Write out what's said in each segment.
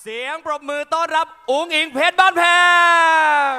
เสียงปรบมือต้อนรับ อุ๋งอิงเพชรบ้านแพง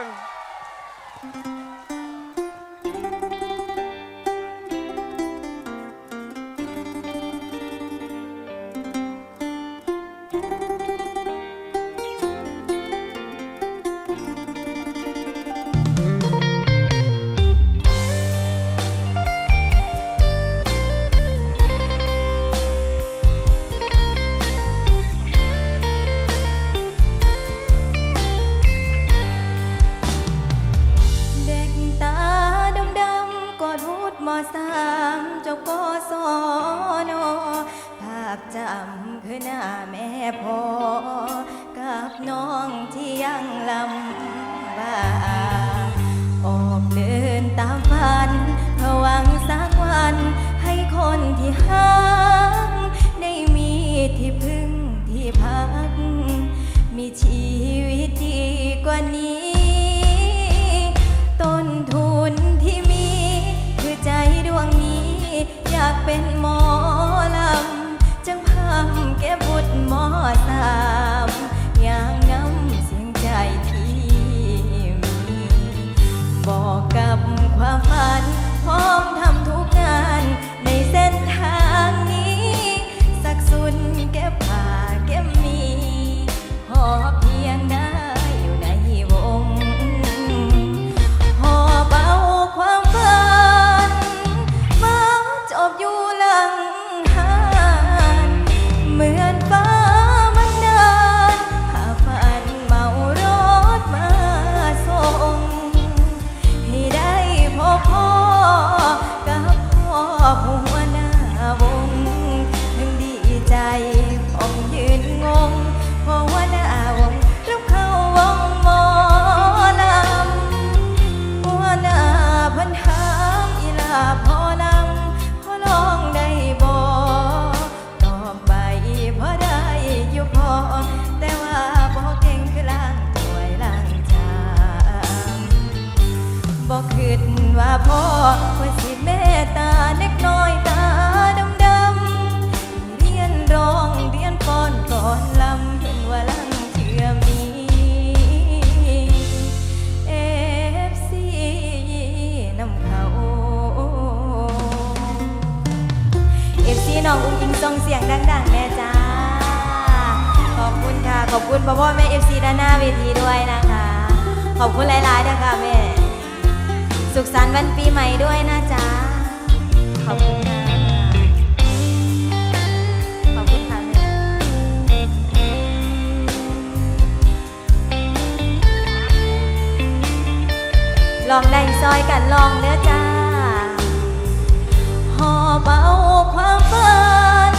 แม่ สุขสันต์วันปีใหม่ด้วยนะจ๊ะขอบคุณค่ะแม่ ลองได้ซอยกันลองเนื้อจ้าหอบเบาความฝัน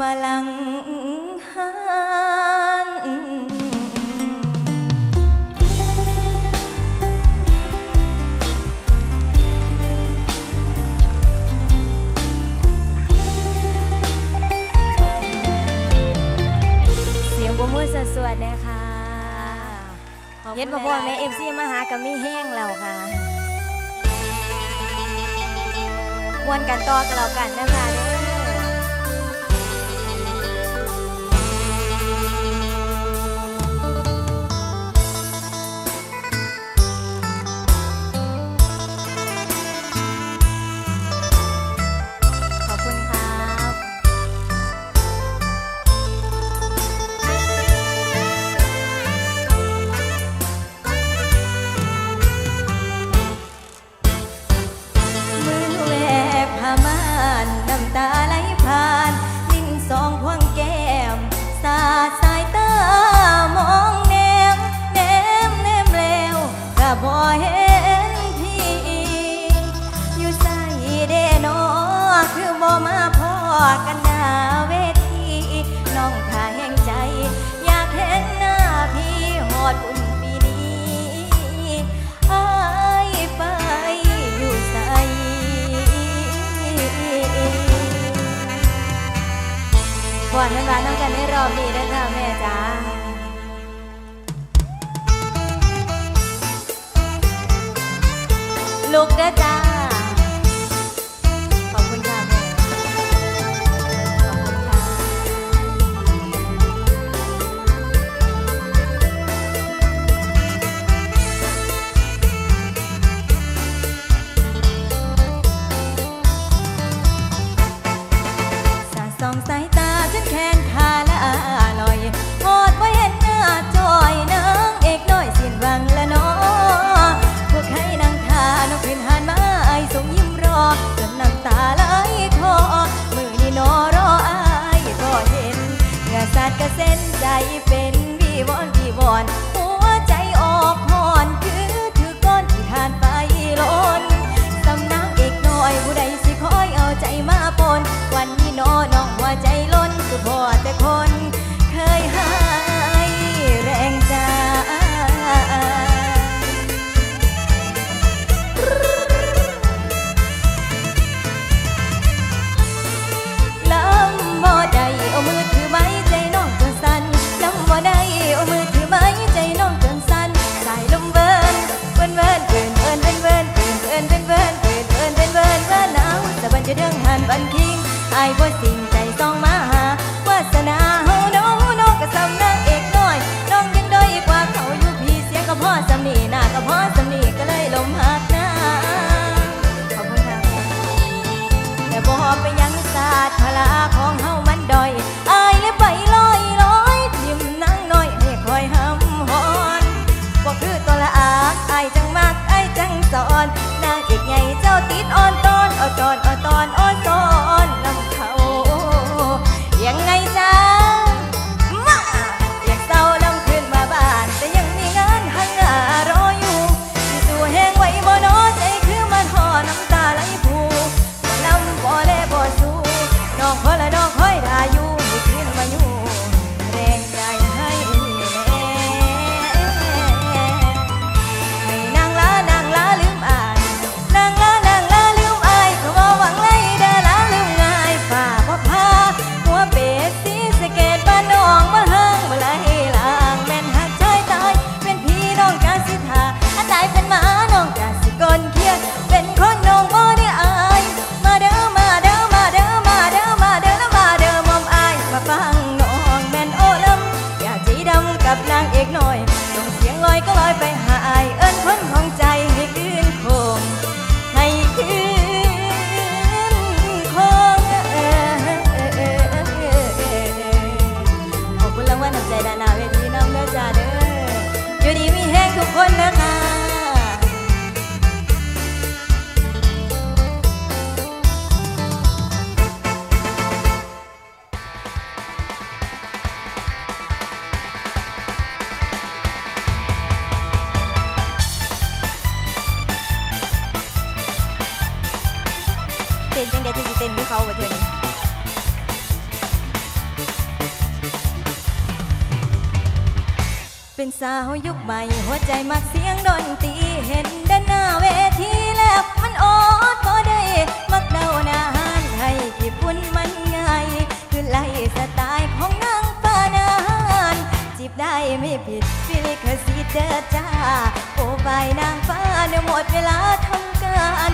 มาลังหันบมือสสวดเลยคะเย็ดพ่พ่อแม่เอฟซีมหากรบมี่แห้งเราค่ะวนกันต่อกับเรากันนะคะ กันหน้าเวทีน้องท่าแห่งใจ อยากเห็นหน้าพี่หอดอุ่นปีนี้อายไปอยู่ใสหวานหวานน้องกันให้รอพี่ได้ค่ะแม่จ้าลูกเด้อจ้าายว่าสิ เดี๋ยวจะเต้นกับเขาไปเถอะนี่เป็นสาวยุคใหม่หัวใจมักเสียงดนตรีเห็นด้านหน้าเวทีแล้วมันอดพอได้ มักเดาหน้าหันให้ที่ปุ่นมันง่ายคือไล่สไตล์ของนางปานานจีบได้ไม่ผิดฟิลิคซิเดอจ้าโอ้ใบนางฟ้าเนี่ยหมดเวลาทำการ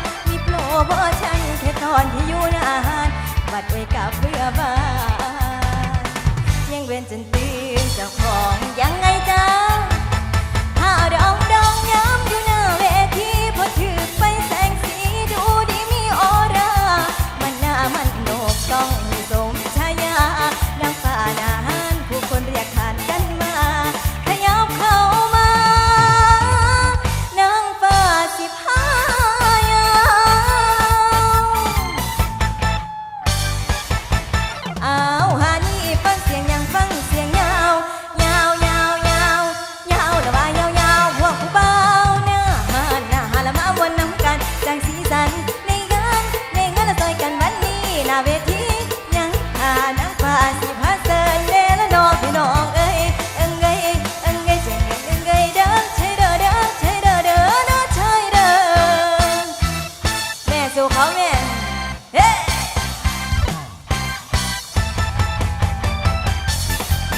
โอเวอบ่ฉันแค่ตอนที่อยู่นานบัดไว้กับเพื่อบ้านยังเว้นจนตื่นจ้าของยังไงจ้าถ้าดองดองย้ำ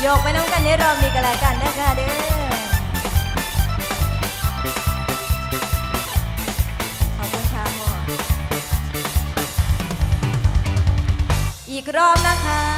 โยกไปน้องกันได้รอบนี้กันแล้วกันนะคะเด้อขอบคุณค่ะหมออีกรอบนะคะ